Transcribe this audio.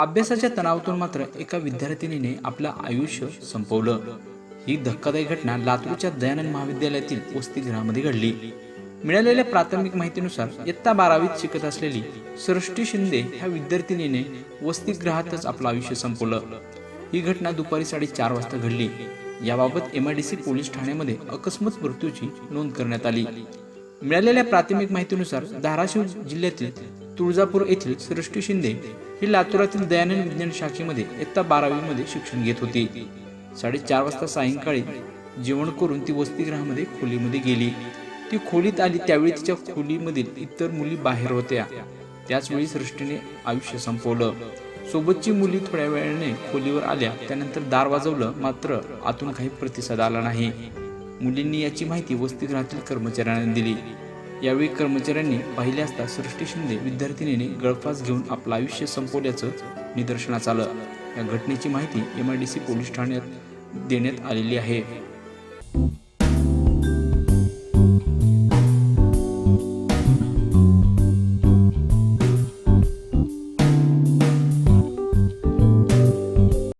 अभ्यासाच्या तणावातून मात्र एका विद्यार्थिनीने आपलं आयुष्य संपवलं. ही धक्कादायी घटना लातूरच्या दयानंद महाविद्यालयातील वसतिगृहामध्ये घडली. मिळालेल्या प्राथमिक माहितीनुसार इयत्ता बारावीत शिकत असलेली सृष्टी शिंदे ह्या विद्यार्थिनीने वसतिगृहातच आपलं आयुष्य संपवलं. ही घटना दुपारी साडेचार वाजता घडली. याबाबत M I D C police ठाण्यामध्ये अकस्मात मृत्यूची नोंद करण्यात आली. मिळालेल्या प्राथमिक माहितीनुसार धाराशिव जिल्ह्यातील तुळजापूर येथील सृष्टी शिंदे ही लातूरातील दयानंद विज्ञान शाखेमध्ये इयत्ता बारावीमध्ये शिक्षण घेत होती. साडेचार वाजता सायंकाळी जेवण करून ती वसतिगृहामध्ये खोलीमध्ये गेली. ती खोलीत आली त्यावेळी तिच्या खोलीमधील इतर मुली बाहेर होत्या. त्याचवेळी सृष्टीने आयुष्य संपवलं. सोबतची मुली थोड्या वेळाने खोलीवर आल्या. त्यानंतर दार वाजवलं मात्र आतून काही प्रतिसाद आला नाही. मुलींनी याची माहिती वसतिगृहातील कर्मचाऱ्यांना दिली. यावेळी कर्मचाऱ्यांनी पाहिले असता सृष्टी शिंदे विद्यार्थिनीने गळफास घेऊन आपलं आयुष्य संपवल्याचं निदर्शनास आलं. या घटनेची माहिती M I D C police ठाण्यात देण्यात आलेली आहे.